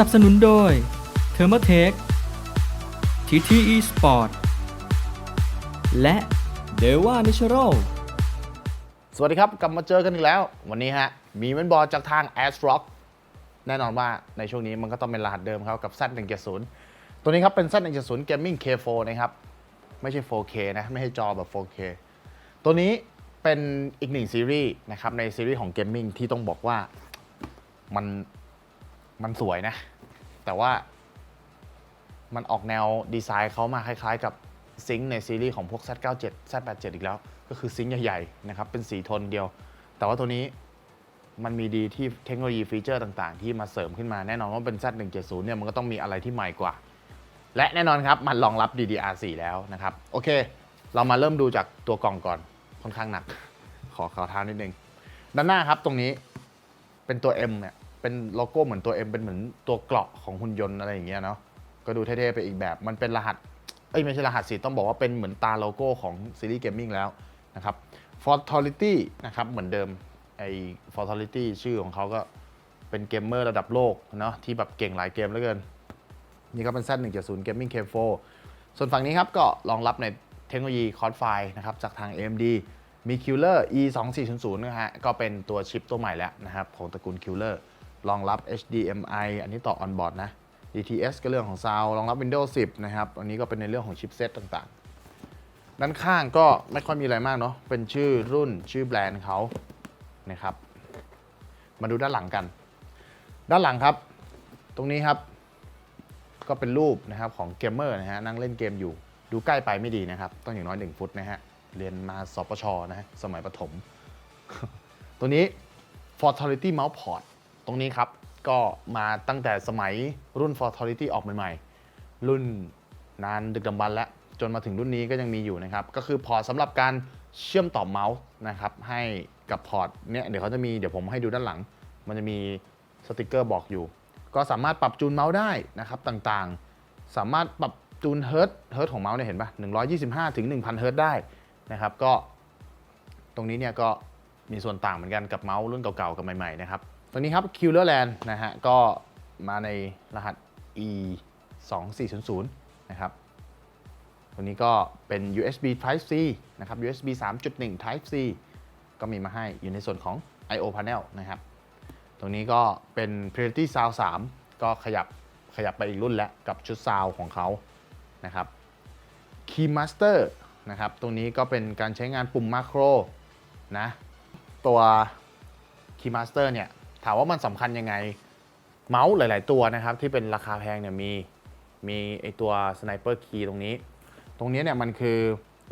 นับสนุนโดย t h e r m o t e c h TTE Sport และ d e w a Natural สวัสดีครับ กลับมาเจอกันอีกแล้ว วันนี้ฮะ มีเวนบอลจากทาง a s r o c k แน่นอนว่าในช่วงนี้มันก็ต้องเป็นรหัสเดิมครับกับ Z170 ตัวนี้ครับเป็น Z170 Gaming K4 นะครับ ไม่ใช่ 4K นะ ไม่ใช่จอแบบ 4K ตัวนี้เป็นอีกหนึ่งซีรีส์นะครับในซีรีส์ของ Gaming ที่ต้องบอกว่ามัน มันสวยนะ แต่ว่ามันออกแนวดีไซน์เขามาคล้ายๆ กับซิงค์ในซีรีส์ของพวก Z97 Z87 อีกแล้ว ก็คือซิงค์ใหญ่ๆนะครับเป็นสีโทนเดียว แต่ว่าตัวนี้มันมีดีที่เทคโนโลยีฟีเจอร์ต่างๆ ที่มาเสริมขึ้นมาแน่นอนว่าเป็น Z170 เนี่ยมันก็ต้องมีอะไรที่ใหม่กว่า และแน่นอนครับ มันรองรับ DDR4 แล้วนะครับ โอเค เรามาเริ่มดูจากตัวกล่องก่อนค่อนข้างหนัก ขอขอเท้านิดนึง ด้านหน้าครับตรงนี้เป็นตัว M เนี่ย เป็นโลโก้เหมือนตัว M เป็นเหมือนตัวเกราะของหุ่นยนต์อะไรอย่างเงี้ยเนาะก็ดูเท่ๆไปอีกแบบ มันเป็นรหัสเอ้ยไม่ใช่รหัสสิต้องบอกว่าเป็นเหมือนตาโลโก้ของซีรีส์เกมมิ่งแล้วนะครับ f o r t a l i t y นะครับเหมือนเดิมไอ้ f o r t a l i t y ชื่อของเขาก็เป็นเกมเมอร์ระดับโลกเนาะที่แบบเก่งหลายเกมเหลือเกิน นี่ก็เป็น Z170 Gaming K4 ส่วนฝั่งนี้ครับก็รองรับในเทคโนโลยีคอร์ดไฟนะครับจากทาง AMD มี Killer E2400 นะฮะก็เป็นตัวชิปตัวใหม่แล้วนะครับของตระกูล Killer รองรับ HDMI อันนี้ต่อ on board นะ DTS ก็เรื่องของ Sound รองรับ Windows 10 นะครับ อันนี้ก็เป็นในเรื่องของชิปเซตต่างๆ ด้านข้างก็ไม่ค่อยมีอะไรมากเนาะ เป็นชื่อรุ่นชื่อแบรนด์เขานะครับ มาดูด้านหลังกัน ด้านหลังครับ ตรงนี้ครับ ก็เป็นรูปนะครับของเกมเมอร์นะฮะ นั่งเล่นเกมอยู่ ดูใกล้ไปไม่ดีนะครับ ต้องอย่างน้อย 1 ฟุตนะฮะ เรียนมาสปชนะฮะ สมัยประถม ตัวนี้ Fortality Mouse Port ตรงนี้ครับ ก็มาตั้งแต่สมัยรุ่น Fortality ออกใหม่ๆ รุ่นนานดึกดำบรรแล้ว จนมาถึงรุ่นนี้ก็ยังมีอยู่นะครับ ก็คือพอร์ตสำหรับการเชื่อมต่อเมาส์นะครับ ให้กับพอร์ตเนี่ยเดี๋ยวเขาจะมีเดี๋ยวผมให้ดูด้านหลัง มันจะมีสติกเกอร์บอกอยู่ ก็สามารถปรับจูนเมาส์ได้นะครับต่างๆ สามารถปรับจูนเฮิร์ตเฮิร์ตของเมาส์เนี่ยเห็นปะ125 ถึง 1,000 เฮิร์ตได้นะครับ ก็ตรงนี้เนี่ยก็มีส่วนต่างเหมือนกันกับเมาส์รุ่นเก่าๆ กับใหม่ๆ นะครับ ตรงนี้ครับ Killer Land นะฮะก็มาในรหัส e 2 4 0 0นะครับตัวนี้ก็เป็น USB Type C นะครับ USB 3.1 Type C ก็มีมาให้อยู่ในส่วนของ I/O panel นะครับ ตรงนี้ก็เป็น Priority Sound 3 ก็ขยับขยับไปอีกรุ่นแล้วกับชุดซาวของเขานะครับ Keymaster นะครับ ตรงนี้ก็เป็นการใช้งานปุ่มมาโครนะ ตัว Keymaster เนี่ย ถามว่ามันสำคัญยังไง เมาส์หลาย ๆ ตัวนะครับที่เป็นราคาแพงเนี่ยมีมีไอตัว Sniper Key ตรงนี้ ตรงนี้เนี่ยมันคือ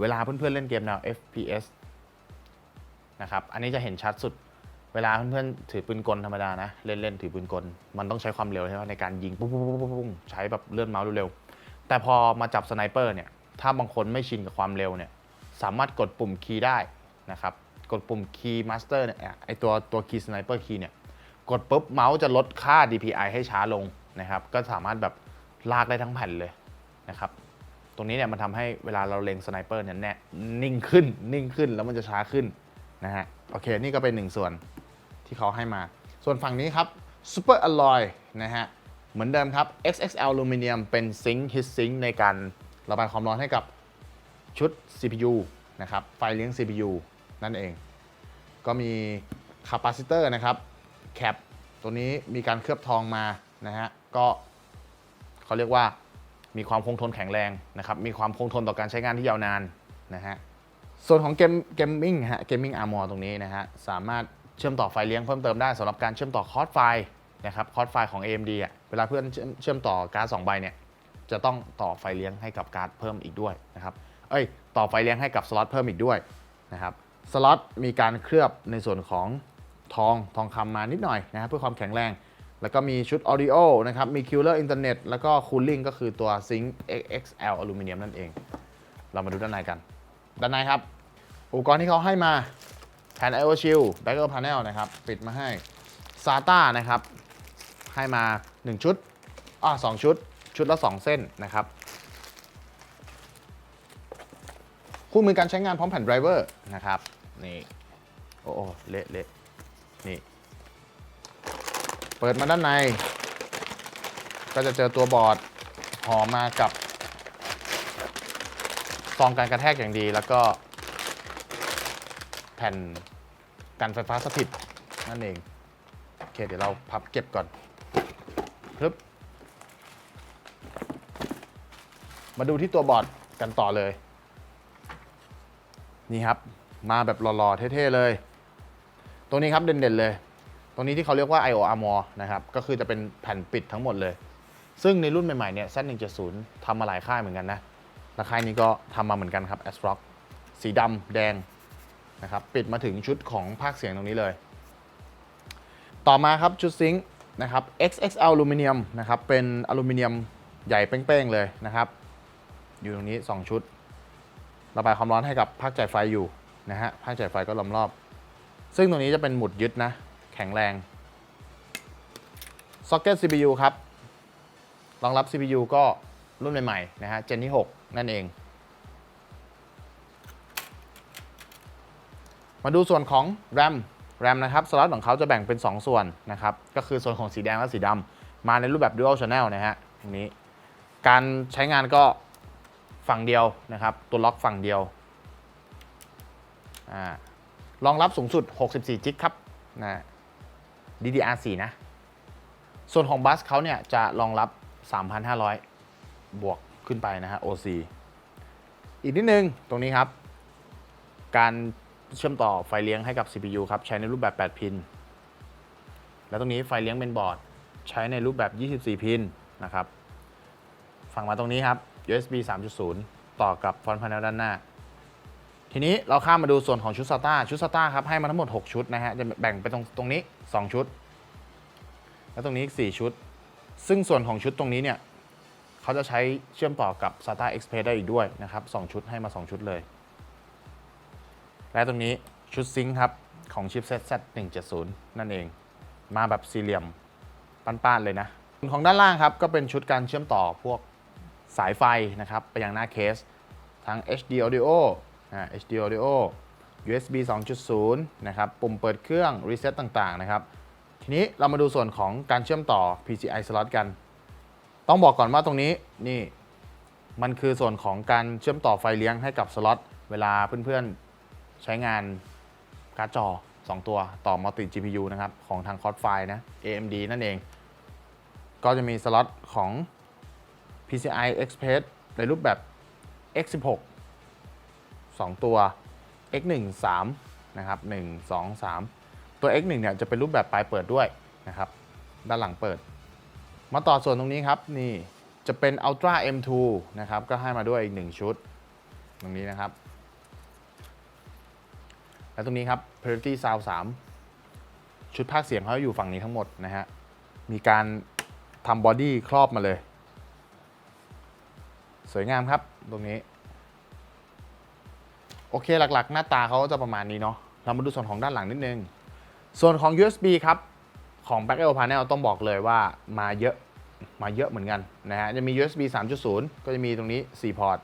เวลาเพื่อนๆเล่นเกมแนว FPS นะครับอันนี้จะเห็นชัดสุดเวลาเพื่อนๆถือปืนกลธรรมดานะเล่นๆถือปืนกล มันต้องใช้ความเร็วใช่ไหมในการยิงปุ้งปุ้งปุ้งปุ้งปุ้งใช้แบบเลื่อนเมาส์เร็วๆแต่พอมาจับสไนเปอร์เนี่ยถ้าบางคนไม่ชินกับความเร็วเนี่ยสามารถกดปุ่มคีย์ได้นะครับกดปุ่มคีย์มาสเตอร์เนี่ยไอตัวตัวคีย์สไนเปอร์คีย์เนี่ย กดปุ๊บเมาส์จะลดค่า DPI ให้ช้าลงนะครับ ก็สามารถแบบลากได้ทั้งแผ่นเลยนะครับ ตรงนี้เนี่ยมันทำให้เวลาเราเล็งสไนเปอร์เนี่ยแน่นิ่งขึ้น นิ่งขึ้นแล้วมันจะช้าขึ้นนะฮะ โอเค นี่ก็เป็นหนึ่งส่วนที่เขาให้มา ส่วนฝั่งนี้ครับ Super Alloy นะฮะ เหมือนเดิมครับ XXL Aluminium เป็นซิงค์ Heat Sink ในการระบายความร้อนให้กับชุด CPU นะครับ ไฟเลี้ยง CPU นั่นเอง ก็มีคาปาซิเตอร์นะครับ แคปตัวนี้มีการเคลือบทองมานะฮะก็เขาเรียกว่ามีความคงทนแข็งแรงนะครับมีความคงทนต่อการใช้งานที่ยาวนานนะฮะส่วนของเกมเกมมิ่งฮะเกมมิ่งอาร์มอร์ตรงนี้นะฮะสามารถเชื่อมต่อไฟเลี้ยงเพิ่มเติมได้สำหรับการเชื่อมต่อคอร์สไฟนะครับคอร์สไฟของ AMD อะเวลาเพื่อนเชื่อมเชื่อมต่อการ์ด2ใบเนี่ยจะต้องต่อไฟเลี้ยงให้กับการ์ดเพิ่มอีกด้วยนะครับเอ้ยต่อไฟเลี้ยงให้กับสล็อตเพิ่มอีกด้วยนะครับสล็อตมีการเคลือบในส่วนของ ทองทองคำมานิดหน่อยนะครับเพื่อความแข็งแรง แล้วก็มีชุด Audio นะครับ มี Killer Internet แล้วก็ Cooling ก็คือตัว Sync XXL Aluminium นั่นเอง เรามาดูด้านในกัน ด้านในครับ อุปกรณ์ที่เขาให้มาแผ่น IO Shield Backer Panel นะครับ ปิดมาให้ SATA นะครับ ให้มา 1 ชุดอ่า2ชุด ชุดละ 2 เส้นนะครับคู่มือการใช้งานพร้อมแผ่นไดรเวอร์นะครับ นี่ โอ้โหเละเละ นี่ เปิดมาด้านใน ก็จะเจอตัวบอร์ดห่อมากับซองการกระแทกอย่างดีแล้วก็ แผ่นกันไฟฟ้าสถิตนั่นเอง โอเค เดี๋ยวเราพับเก็บก่อนปึ๊บมาดูที่ตัวบอร์ดกันต่อเลย นี่ครับ มาแบบหล่อๆ เท่ ๆ เลย ตรงนี้ครับเด่นๆเลย ตรงนี้ที่เขาเรียกว่า IO Armor นะครับ ก็คือจะเป็นแผ่นปิดทั้งหมดเลย ซึ่งในรุ่นใหม่ๆเนี่ย Z170 ทำมาหลายค่ายเหมือนกันนะและค่ายนี้ก็ทำมาเหมือนกันครับ a s r o c สีดำแดงนะครับปิดมาถึงชุดของภาคเสียงตรงนี้เลย ต่อมาครับชุดซิงค์นะครับ XXL อลูมิเนียมนะครับเป็นอลูมิเนียมใหญ่เป้งๆเลยนะครับ อยู่ตรงนี้ 2 ชุด ระบายความร้อนให้กับภาคจ่ายไฟอยู่นะฮะภาคจ่ายไฟก็ล้อมรอบ ซึ่งตรงนี้จะเป็นหมุดยึดนะ แข็งแรง Socket CPU ครับรองรับ CPU ก็รุ่นใหม่ๆนะฮะเจนที่ 6 นั่นเอง มาดูส่วนของ RAM RAM นะครับสล็อตของเขาจะแบ่งเป็น 2 ส่วนนะครับ ก็คือส่วนของสีแดงและสีดำมาในรูปแบบ Dual Channel นะฮะตรงนี้ การใช้งานก็ฝั่งเดียวนะครับ ตัวล็อกฝั่งเดียวอ่า รองรับสูงสุด 64 จิกครับนะ DDR4 นะ ส่วนของบัสเขาเนี่ยจะรองรับ 3,500 บวกขึ้นไปนะฮะ OC อีกนิดนึงตรงนี้ครับ การเชื่อมต่อไฟเลี้ยงให้กับ CPU ครับ ใช้ในรูปแบบ 8 พิน แล้วตรงนี้ไฟเลี้ยงเป็นบอร์ด ใช้ในรูปแบบ 24 พินนะครับ ฝั่งมาตรงนี้ครับ USB 3.0 ต่อกับฟอนต์พาเนลด้านหน้า ทีนี้เราข้ามมาดูส่วนของชุด SATA ชุด SATA ครับให้มาทั้งหมด 6 ชุดนะฮะจะแบ่งไปตรงตรงนี้ 2 ชุด แล้วตรงนี้อีก 4 ชุด ซึ่งส่วนของชุดตรงนี้เนี่ยเขาจะใช้เชื่อมต่อกับ SATA Express ได้อีกด้วยนะครับ2ชุดให้มา 2 ชุดเลย และตรงนี้ชุดซิงค์ครับ ของชิปเซ็ต Z170 นั่นเอง มาแบบสี่เหลี่ยมป้านๆเลยนะส่วนของด้านล่างครับก็เป็นชุดการเชื่อมต่อพวกสายไฟนะครับไปยังหน้าเคส ทั้ง HD Audio HD Audio USB 2.0 นะครับ ปุ่มเปิดเครื่อง รีเซ็ตต่างๆ นะครับ ทีนี้เรามาดูส่วนของการเชื่อมต่อ PCI slot กัน ต้องบอกก่อนว่าตรงนี้นี่ มันคือส่วนของการเชื่อมต่อไฟเลี้ยงให้กับสล็อต เวลาเพื่อนๆ ใช้งานการ์ดจอ 2 ตัวต่อมัลติ GPU นะครับ ของทางคอร์ดไฟนะ AMD นั่นเอง ก็จะมีสล็อตของ PCI Express ในรูปแบบ X16 2 ตัว X1 3นะครับ1 2 3 ตัว X1 เนี่ยจะเป็นรูปแบบปลายเปิดด้วยนะครับ ด้านหลังเปิด มาต่อส่วนตรงนี้ครับ นี่จะเป็น Ultra M2 นะครับ ก็ให้มาด้วยอีก 1 ชุด ตรงนี้นะครับ และตรงนี้ครับ Priority Sound 3 ชุดภาคเสียงเขาอยู่ฝั่งนี้ทั้งหมดนะฮะ มีการทำบอดี้ครอบมาเลย สวยงามครับตรงนี้ โอเคหลักๆ หน้าตาเขาจะประมาณนี้เนาะเรามาดูส่วนของด้านหลังนิดนึง ส่วนของ USB ครับ ของ Back L Panel ต้องบอกเลยว่ามาเยอะมาเยอะเหมือนกันนะฮะจะมี USB 3.0 ก็จะมีตรงนี้ 4 พอร์ต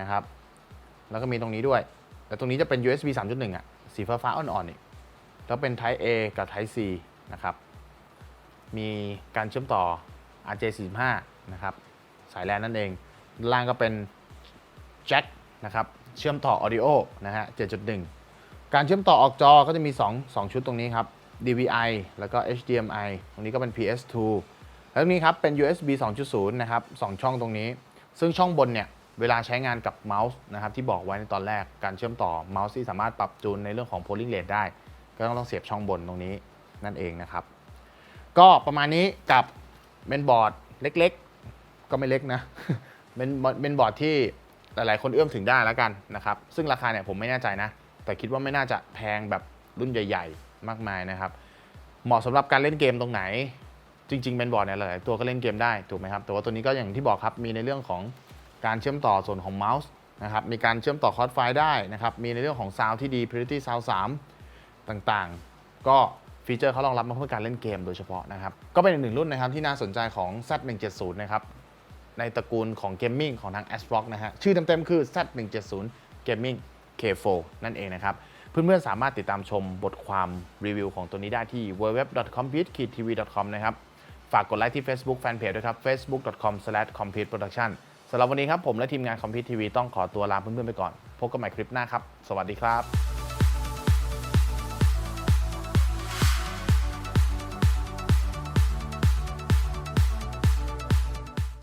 นะครับ แล้วก็มีตรงนี้ด้วย แต่ตรงนี้จะเป็น USB 3.1 อะ สีฟ้าฟ้าอ่อนๆนี่แล้วเป็น Type A กับ Type C นะครับ มีการเชื่อมต่อ RJ45 นะครับ สายแลนนั่นเองด้านล่างก็เป็นแจ็คนะครับ เชื่อมต่อ Audio นะฮะ 7.1 การเชื่อมต่อออกจอก็จะมี 2 2 ชุดตรงนี้ครับ DVI แล้วก็ HDMI ตรงนี้ก็เป็น PS2 แล้วตรงนี้ครับเป็น USB 2.0 นะครับ 2 ช่องตรงนี้ ซึ่งช่องบนเนี่ย เวลาใช้งานกับเมาส์นะครับที่บอกไว้ในตอนแรก การเชื่อมต่อเมาส์ที่สามารถปรับจูนในเรื่องของ polling rate ได้ ก็ต้องต้องเสียบช่องบนตรงนี้นั่นเองนะครับ ก็ประมาณนี้กับเมนบอร์ดเล็กๆ ก็ไม่เล็กนะเป็นเป็นบอร์ดที่ หลายๆ คนเอื้อมถึงได้แล้วกันนะครับ ซึ่งราคาเนี่ยผมไม่แน่ใจนะ แต่คิดว่าไม่น่าจะแพงแบบรุ่นใหญ่ ๆ มากมายนะครับ เหมาะสำหรับการเล่นเกมตรงไหน จริงๆเมนบอร์ดเนี่ยหลายตัวก็เล่นเกมได้ถูกไหมครับ แต่ว่าตัวนี้ก็อย่างที่บอกครับ มีในเรื่องของการเชื่อมต่อส่วนของเมาส์นะครับ มีการเชื่อมต่อคอร์ดไฟล์ได้นะครับ มีในเรื่องของซาว์ที่ดี Purity Sound 3 ต่างๆ ก็ฟีเจอร์เขารองรับมาเพื่อการเล่นเกมโดยเฉพาะนะครับ ก็เป็นอีกหนึ่งรุ่นนะครับที่น่าสนใจของ Z170 นะครับ ในตระกูลของเกมมิ่งของทาง ASRock นะฮะ ชื่อเต็มๆคือ Z170 Gaming K4 นั่นเองนะครับ เพื่อนๆสามารถติดตามชมบทความรีวิวของตัวนี้ได้ที่ www.compute-tv.com นะครับ ฝากกดไลค์ที่ Facebook Fanpage ด้วยครับ facebook.com/competeproduction สำหรับวันนี้ครับผมและทีมงาน Compete TV ต้องขอตัวลาเพื่อนๆไปก่อน พบกันใหม่คลิปหน้าครับ สวัสดีครับ